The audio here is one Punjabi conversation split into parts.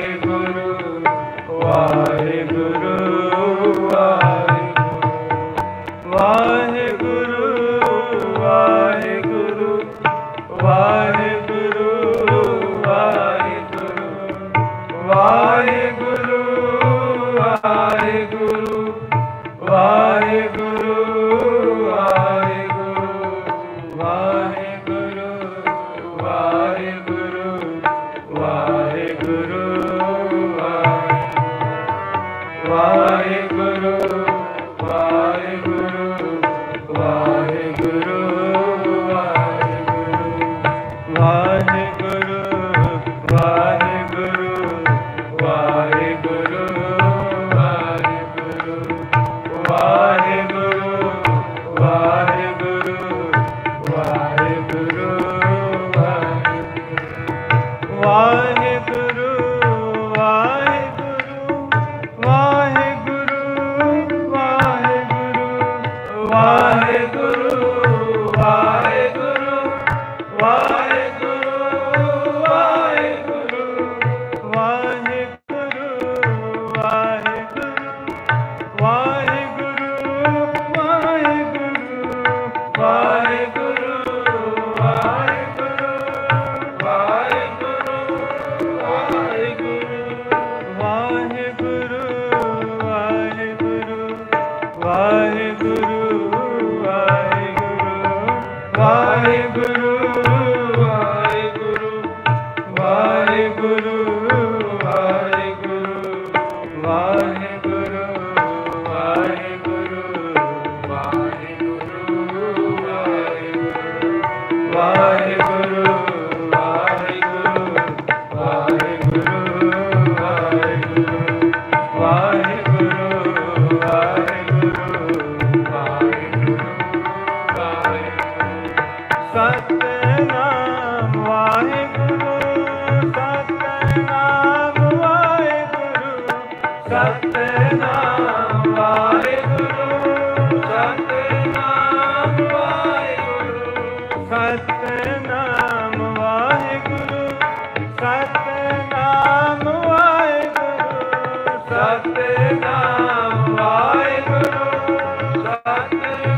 Thank you.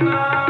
Bye.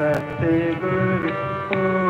ਸਤਿਗੁਰ ਕੋ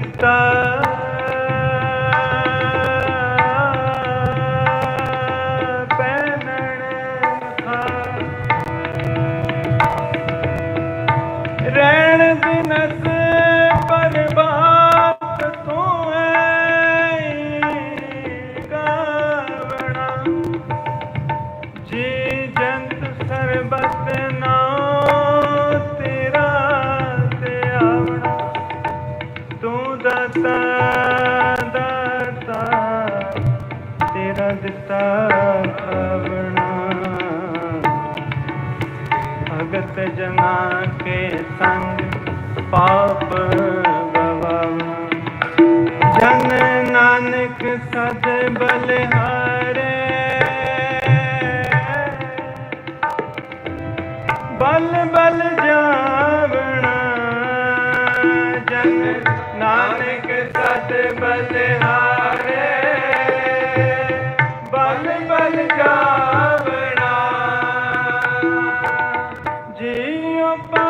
விட்டார் ਸੰਤ ਜਨਾ ਕੇ ਸੰਗ ਪਾਪ ਗਵਾਉ ਜਨ ਨਾਨਕ ਸਦ ਬਲਿਹਾਰੇ। ਬਲ ਜਨ ਨਾਨਕ ਸਦ Bye.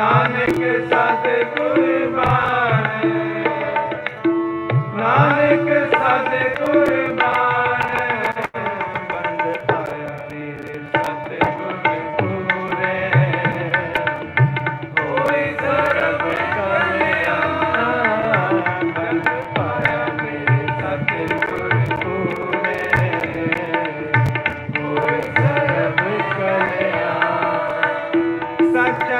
ਨਾਨਕ ਸਤਿਗੁਰ ਬਾਣੇ। ਨਾਨਕ ਸਤਿਗੁਰ ਬੰਦ ਆਇਆ ਮੇਰੇ ਸਤਿਗੁਰ ਪੂਰੇ ਹੋਈ ਸਤਿਗੁਰ ਪੂਰੇ ਹੋਈ ਸਰਬ ਕਲਿਆਣ ਸੱਚ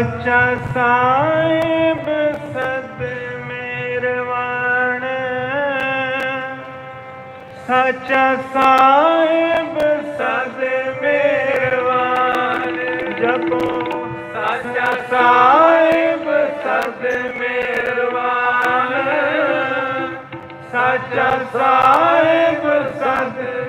ਸੱਚਾ ਸਾਹਿਬ ਸਦ ਮੇਰਵਾਣ ਸੱਚਾ ਸਾਹਿਬ ਸਦ ਮੇਰਵਾਣ ਜਪੋ ਸੱਚਾ ਸਾਹਿਬ ਸਦ ਮੇਰਵਾਣ ਸੱਚਾ ਸਾਹਿਬ ਸਦ